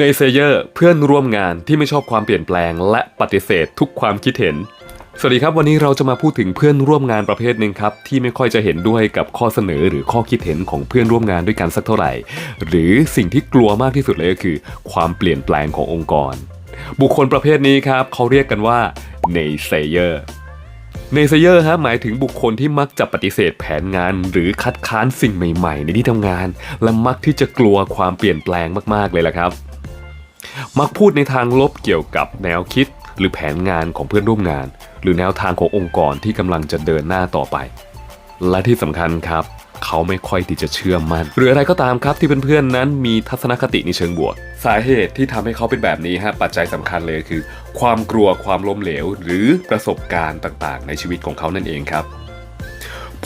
เนเซเยอร์เพื่อนร่วมงานที่ไม่ชอบความเปลี่ยนแปลง และปฏิเสธทุกความคิดเห็น สวัสดีครับวันนี้เราจะมาพูดถึงเพื่อนร่วมงานประเภทหนึ่งครับ ที่ไม่ค่อยจะเห็นด้วยกับข้อเสนอหรือข้อคิดเห็นของเพื่อนร่วมงานด้วยกันสักเท่าไหร่ หรือสิ่งที่กลัวมากที่สุดเลยก็คือ ความเปลี่ยนแปลงขององค์กร บุคคลประเภทนี้ครับเขาเรียกกันว่าเนเซเยอร์เนเซเยอร์ฮะหมายถึงบุคคลที่มักจะปฏิเสธแผนงาน หรือคัดค้านสิ่งใหม่ ๆ ในที่ทำงาน และมักที่จะกลัวความเปลี่ยนแปลงมากๆเลยล่ะครับ มักพูดในทางลบเกี่ยวกับแนวคิด หรือแผนงานของเพื่อนร่วมงาน หรือแนวทางขององค์กรที่กำลังจะเดินหน้าต่อไป และที่สำคัญครับ เขาไม่ค่อยที่จะเชื่อมัน่นหรืออะไรก็ตามครับที่เพื่อนๆนั้นมีทัศนคติในเชิงบวก สาเหตุที่ทำให้เขาเป็นแบบนี้ฮะปัจจัยสำคัญเลยคือ ความกลัวความล้มเหลว หรือประสบการณ์ต่างๆ ในชีวิตของเขานั่นเองครับ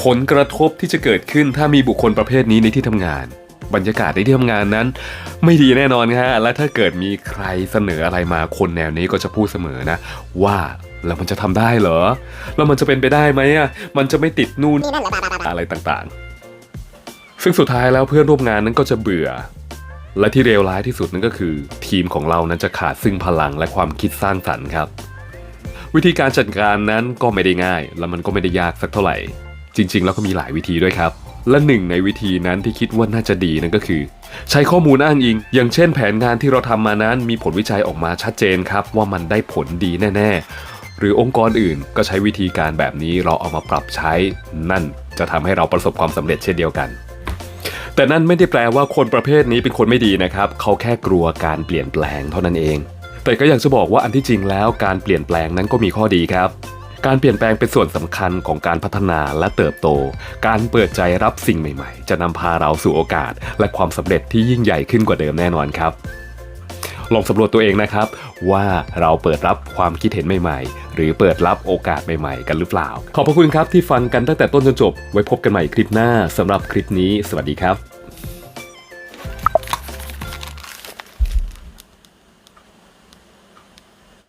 ผลกระทบที่จะเกิดขึ้นถ้ามีบุคคลประเภทนี้ในที่ทำงาน บรรยากาศในที่ทำงานนั้น ไม่ดีแน่นอนฮะและถ้าเกิดมีใครเสนออะไรมาคนแนวนี้ก็จะพูดเสมอนะ ว่าแล้วมันจะทำได้เหรอ แล้วมันจะเป็นไปได้ไหมอะมันจะไม่ติดนู่นนี่นั่นแหละบาบาบาอะไรต่างๆ ซึ่งสุดท้ายแล้วเพื่อนร่วมงานนั้นก็จะเบื่อ และที่เลวร้ายที่สุดนั่นก็คือ ทีมของเรานั้นจะขาดซึ่งพลังและความคิดสร้างสรรค์ครับ วิธีการจัดการนั้นก็ไม่ได้ง่าย และมันก็ไม่ได้ยากสักเท่าไหร่ จริง ๆ แล้วก็มีหลายวิธีด้วยครับ และหนึ่งในวิธีนั้นที่คิดว่าน่าจะดีนั่นก็คือ ใช้ข้อมูลอ้างอิง อย่างเช่นแผนงานที่เราทำมานั้นมีผลวิจัยออกมาชัดเจนครับ ว่ามันได้ผลดีแน่ ๆ หรือองค์กรอื่นก็ใช้วิธีการแบบนี้เราเอามาปรับใช้ นั่นจะทำให้เราประสบความสำเร็จเช่นเดียวกัน แต่นั่นไม่ได้แปลว่าคนประเภทนี้เป็นคนไม่ดีนะครับ เขาแค่กลัวการเปลี่ยนแปลงเท่านั้นเอง แต่ก็อยากจะบอกว่าอันที่จริงแล้วการเปลี่ยนแปลงนั้นก็มีข้อดีครับ การเปลี่ยนแปลงเป็นส่วนสำคัญของการพัฒนาและเติบโต การเปิดใจรับสิ่งใหม่ๆ จะนำพาเราสู่โอกาส และความสำเร็จที่ยิ่งใหญ่ขึ้นกว่าเดิมแน่นอนครับลองสำรวจตัวเองนะครับ ว่าเราเปิดรับความคิดเห็นใหม่ๆ หรือเปิดรับโอกาสใหม่ๆ กันหรือเปล่า ขอบพระคุณครับที่ฟังกันตั้งแต่ต้นจนจบ ไว้พบกันใหม่คลิปหน้าสำหรับคลิปนี้ สวัสดีครับ